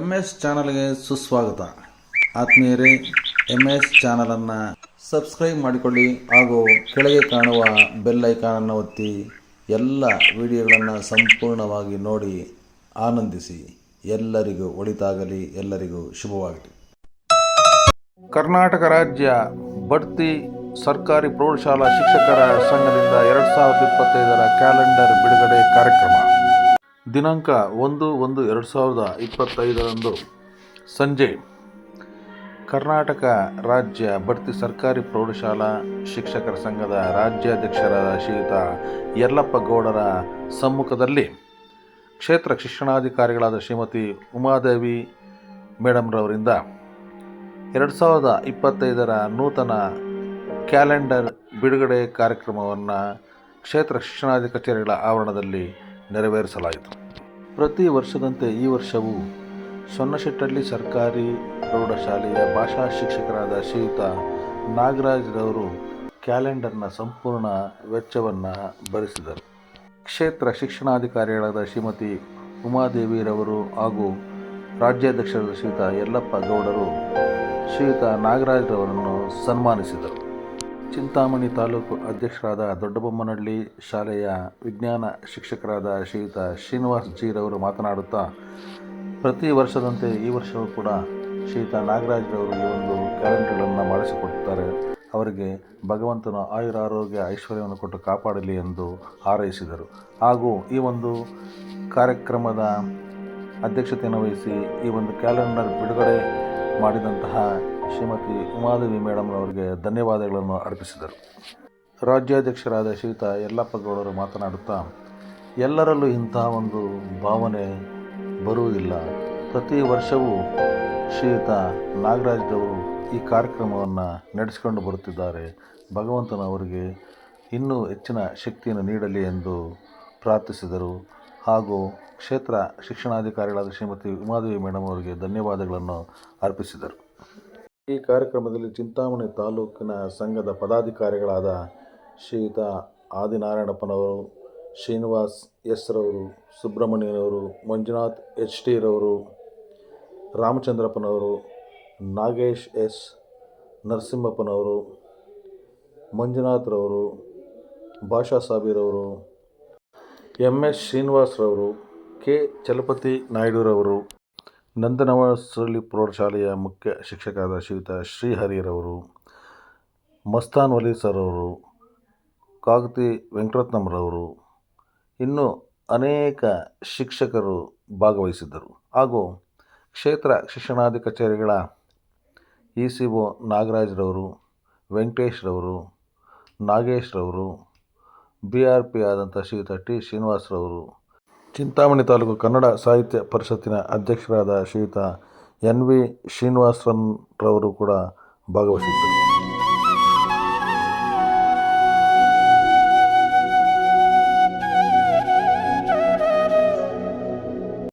M S ಚಾನಲ್ಗೆ ಸುಸ್ವಾಗತ. ಆತ್ಮೀಯರೇ ಎಂ ಎಸ್ ಚಾನಲನ್ನು ಸಬ್ಸ್ಕ್ರೈಬ್ ಮಾಡಿಕೊಳ್ಳಿ ಹಾಗೂ ಕೆಳಗೆ ಕಾಣುವ ಬೆಲ್ ಐಕಾನನ್ನು ಒತ್ತಿ ಎಲ್ಲ ವಿಡಿಯೋಗಳನ್ನು ಸಂಪೂರ್ಣವಾಗಿ ನೋಡಿ ಆನಂದಿಸಿ. ಎಲ್ಲರಿಗೂ ಒಳಿತಾಗಲಿ, ಎಲ್ಲರಿಗೂ ಶುಭವಾಗಲಿ. ಕರ್ನಾಟಕ ರಾಜ್ಯ ಬಡ್ತಿ ಸರ್ಕಾರಿ ಪ್ರೌಢಶಾಲಾ ಶಿಕ್ಷಕರ ಸಂಘದಿಂದ ಎರಡು ಸಾವಿರದ ಇಪ್ಪತ್ತೈದರ ಕ್ಯಾಲೆಂಡರ್ ಬಿಡುಗಡೆ ಕಾರ್ಯಕ್ರಮ. ದಿನಾಂಕ ಒಂದು ಒಂದು ಎರಡು ಸಾವಿರದ ಇಪ್ಪತ್ತೈದರಂದು ಸಂಜೆ ಕರ್ನಾಟಕ ರಾಜ್ಯ ಬಡ್ತಿ ಸರ್ಕಾರಿ ಪ್ರೌಢಶಾಲಾ ಶಿಕ್ಷಕರ ಸಂಘದ ರಾಜ್ಯಾಧ್ಯಕ್ಷರಾದ ಶ್ರೀಯುತ ಯರ್ಲಪ್ಪ ಗೌಡರ ಸಮ್ಮುಖದಲ್ಲಿ ಕ್ಷೇತ್ರ ಶಿಕ್ಷಣಾಧಿಕಾರಿಗಳಾದ ಶ್ರೀಮತಿ ಉಮಾದೇವಿ ಮೇಡಮ್ರವರಿಂದ ಎರಡು ಸಾವಿರದ ಇಪ್ಪತ್ತೈದರ ನೂತನ ಕ್ಯಾಲೆಂಡರ್ ಬಿಡುಗಡೆ ಕಾರ್ಯಕ್ರಮವನ್ನು ಕ್ಷೇತ್ರ ಶಿಕ್ಷಣಾಧಿಕಾರಿಗಳ ಆವರಣದಲ್ಲಿ ನೆರವೇರಿಸಲಾಯಿತು. ಪ್ರತಿ ವರ್ಷದಂತೆ ಈ ವರ್ಷವೂ ಸೊನ್ನಶೆಟ್ಟಳ್ಳಿ ಸರ್ಕಾರಿ ಪ್ರೌಢಶಾಲೆಯ ಭಾಷಾ ಶಿಕ್ಷಕರಾದ ಶ್ರೀಯುತ ನಾಗರಾಜ್ರವರು ಕ್ಯಾಲೆಂಡರ್ನ ಸಂಪೂರ್ಣ ವೆಚ್ಚವನ್ನು ಭರಿಸಿದರು. ಕ್ಷೇತ್ರ ಶಿಕ್ಷಣಾಧಿಕಾರಿಗಳಾದ ಶ್ರೀಮತಿ ಉಮಾದೇವಿರವರು ಹಾಗೂ ರಾಜ್ಯಾಧ್ಯಕ್ಷರಾದ ಶ್ರೀಯುತ ಯಲ್ಲಪ್ಪ ಗೌಡರು ಶ್ರೀಯುತ ನಾಗರಾಜ್ರವರನ್ನು ಸನ್ಮಾನಿಸಿದರು. ಚಿಂತಾಮಣಿ ತಾಲೂಕು ಅಧ್ಯಕ್ಷರಾದ ದೊಡ್ಡಬೊಮ್ಮನಹಳ್ಳಿ ಶಾಲೆಯ ವಿಜ್ಞಾನ ಶಿಕ್ಷಕರಾದ ಶ್ರೀಯುತ ಶ್ರೀನಿವಾಸ್ ಜಿರವರು ಮಾತನಾಡುತ್ತಾ, ಪ್ರತಿ ವರ್ಷದಂತೆ ಈ ವರ್ಷವೂ ಕೂಡ ಶ್ರೀಯುತ ನಾಗರಾಜ್ರವರು ಈ ಒಂದು ಕ್ಯಾಲೆಂಡರ್ಗಳನ್ನು ಮಾಡಿಸಿಕೊಡುತ್ತಾರೆ ಅವರಿಗೆ ಭಗವಂತನ ಆಯುರ ಆರೋಗ್ಯ ಐಶ್ವರ್ಯವನ್ನು ಕೊಟ್ಟು ಕಾಪಾಡಲಿ ಎಂದು ಹಾರೈಸಿದರು. ಹಾಗೂ ಈ ಒಂದು ಕಾರ್ಯಕ್ರಮದ ಅಧ್ಯಕ್ಷತೆಯನ್ನು ವಹಿಸಿ ಈ ಒಂದು ಕ್ಯಾಲೆಂಡರ್ ಬಿಡುಗಡೆ ಮಾಡಿದಂತಹ ಶ್ರೀಮತಿ ಉಮಾದೇವಿ ಮೇಡಮ್ ಅವರಿಗೆ ಧನ್ಯವಾದಗಳನ್ನು ಅರ್ಪಿಸಿದರು. ರಾಜ್ಯಾಧ್ಯಕ್ಷರಾದ ಶ್ರೀಯುತ ಯಲ್ಲಪ್ಪ ಗೌಡರು ಮಾತನಾಡುತ್ತಾ, ಎಲ್ಲರಲ್ಲೂ ಇಂತಹ ಒಂದು ಭಾವನೆ ಬರುವುದಿಲ್ಲ. ಪ್ರತಿ ವರ್ಷವೂ ಶ್ರೀಯುತ ನಾಗರಾಜ್ರವರು ಈ ಕಾರ್ಯಕ್ರಮವನ್ನು ನಡೆಸಿಕೊಂಡು ಬರುತ್ತಿದ್ದಾರೆ. ಭಗವಂತನ ಅವರಿಗೆ ಇನ್ನೂ ಹೆಚ್ಚಿನ ಶಕ್ತಿಯನ್ನು ನೀಡಲಿ ಎಂದು ಪ್ರಾರ್ಥಿಸಿದರು. ಹಾಗೂ ಕ್ಷೇತ್ರ ಶಿಕ್ಷಣಾಧಿಕಾರಿಗಳಾದ ಶ್ರೀಮತಿ ಉಮಾದೇವಿ ಮೇಡಮ್ ಅವರಿಗೆ ಧನ್ಯವಾದಗಳನ್ನು ಅರ್ಪಿಸಿದರು. ಈ ಕಾರ್ಯಕ್ರಮದಲ್ಲಿ ಚಿಂತಾಮಣಿ ತಾಲೂಕಿನ ಸಂಘದ ಪದಾಧಿಕಾರಿಗಳಾದ ಶ್ರೀಯುತ ಆದಿನಾರಾಯಣಪ್ಪನವರು, ಶ್ರೀನಿವಾಸ್ ಎಸ್ ರವರು ಸುಬ್ರಹ್ಮಣ್ಯನವರು, ಮಂಜುನಾಥ್ ಎಚ್ ಟಿ ರವರು ರಾಮಚಂದ್ರಪ್ಪನವರು, ನಾಗೇಶ್ ಎಸ್ ನರಸಿಂಹಪ್ಪನವರು, ಮಂಜುನಾಥ್ರವರು, ಭಾಷಾ ಸಾಬೀರವರು ಎಂ ಎಸ್ ಶ್ರೀನಿವಾಸ್ರವರು, ಕೆ ಚಲಪತಿ ನಾಯ್ಡುರವರು. ನಂದನವಾಸಳ್ಳಿ ಪ್ರೌಢಶಾಲೆಯ ಮುಖ್ಯ ಶಿಕ್ಷಕರಾದ ಶ್ರೀಯುತ ಶ್ರೀಹರಿರವರು ಮಸ್ತಾನ್ ವಲಿ ಸರ್ ಅವರು ಕಾಗತಿ ವೆಂಕಟರತ್ನಂರವರು, ಇನ್ನೂ ಅನೇಕ ಶಿಕ್ಷಕರು ಭಾಗವಹಿಸಿದ್ದರು. ಹಾಗೂ ಕ್ಷೇತ್ರ ಶಿಕ್ಷಣಾಧಿ ಕಚೇರಿಗಳ ಇ ಸಿ ಒ ನಾಗರಾಜ್ರವರು, ವೆಂಕಟೇಶ್ರವರು, ನಾಗೇಶ್ರವರು ಬಿ ಆರ್ ಪಿ ಆದಂಥ ಶ್ರೀಯುತ ಟಿ ಶ್ರೀನಿವಾಸ್ರವರು ಚಿಂತಾಮಣಿ ತಾಲೂಕು ಕನ್ನಡ ಸಾಹಿತ್ಯ ಪರಿಷತ್ತಿನ ಅಧ್ಯಕ್ಷರಾದ ಶ್ರೀಯುತ ಎನ್ ವಿ ಶ್ರೀನಿವಾಸನ್ರವರು ಕೂಡ ಭಾಗವಹಿಸಿದ್ದರು.